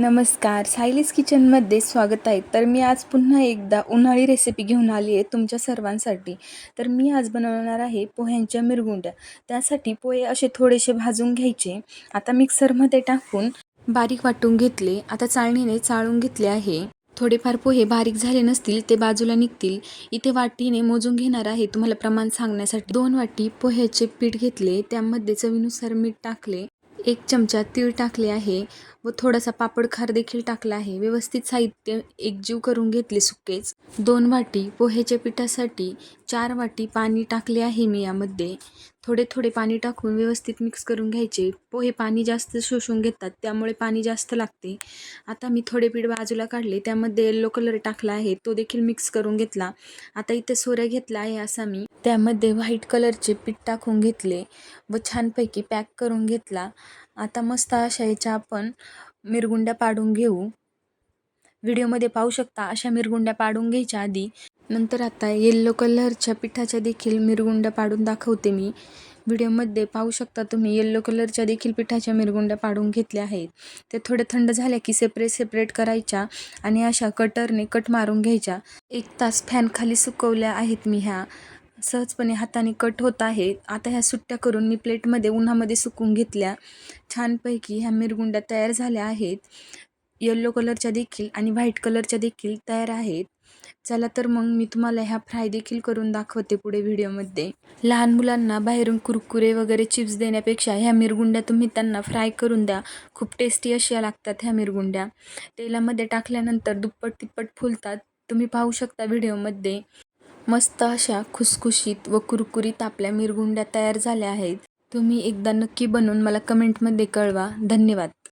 नमस्कार. सायलीस किचनमध्ये स्वागत आहे. तर मी आज पुन्हा एकदा उन्हाळी रेसिपी घेऊन आली आहे तुमच्या सर्वांसाठी. तर मी आज बनवणार आहे पोह्यांच्या मिरगुंड्या. त्यासाठी पोहे असे थोडेसे भाजून घ्यायचे. आता मिक्सरमध्ये टाकून बारीक वाटून घेतले. आता चाळणीने चाळून घेतले आहे. थोडेफार पोहे बारीक झाले नसतील ते बाजूला निघतील. इथे वाटीने मोजून घेणार आहे. तुम्हाला प्रमाण सांगण्यासाठी दोन वाटी पोह्याचे पीठ घेतले. त्यामध्ये चवीनुसार मीठ टाकले. एक चमचा तीळ टाकले आहे व थोडासा पापड खार देखील टाकला आहे. व्यवस्थित साहित्य एकजीव करून घेतले सुकेच. दोन वाटी पोह्याच्या पिठासाठी चार वाटी पाणी टाकले आहे मी यामध्ये. थोडे थोडे पाणी टाकून व्यवस्थित मिक्स करून घ्यायचे. पोहे पाणी जास्त शोषून घेतात त्यामुळे पाणी जास्त लागते. आता मी थोडे पीठ बाजूला काढले त्यामध्ये येल्लो कलर टाकला आहे तो देखील मिक्स करून घेतला. आता इथे सोऱ्या घेतला आहे असा मी. त्यामध्ये व्हाईट कलरचे पीठ टाकून घेतले व छानपैकी पॅक करून घेतला. आता मस्त अशा याच्या आपण मिरगुंड्या पाडून घेऊ. व्हिडिओमध्ये पाहू शकता अशा मिरगुंड्या पाडून घ्यायच्या आधी. नंतर आता येल्लो कलरच्या पिठाच्या देखील मिरगुंड्या पाडून दाखवते मी. व्हिडिओमध्ये पाहू शकता तुम्ही येल्लो कलरच्या देखील पिठाच्या मिरगुंड्या पाडून घेतल्या आहेत. ते थोडे थंड झाल्या की सेपरेट सेपरेट करायच्या आणि अशा कटरने कट मारून घ्यायच्या. एक तास फॅन खाली सुकवल्या आहेत मी ह्या. सहजपणे हाताने कट होत आहेत. आता ह्या सुट्ट्या करून मी प्लेटमध्ये उन्हामध्ये सुकून घेतल्या. छानपैकी ह्या मिरगुंड्या तयार झाल्या आहेत. येल्लो कलरच्या देखील आणि व्हाईट कलरच्या देखील तयार आहेत. चला तर मग मी तुम्हाला ह्या फ्राय देखील करून दाखवते पुढे व्हिडिओमध्ये लहान मुलांना बाहेरून कुरकुरे वगैरे चिप्स देण्यापेक्षा ह्या मिरगुंड्या तुम्ही त्यांना फ्राय करून द्या. खूप टेस्टी अशा लागतात ह्या मिरगुंड्या. तेलामध्ये टाकल्यानंतर दुप्पट तिप्पट फुलतात. तुम्ही पाहू शकता व्हिडिओमध्ये मस्त अशा खुसखुशीत व कुरकुरीत आपल्या मिरगुंड्या तयार झाल्या आहेत. तुम्ही एकदा नक्की बनवून मला कमेंटमध्ये कळवा. धन्यवाद.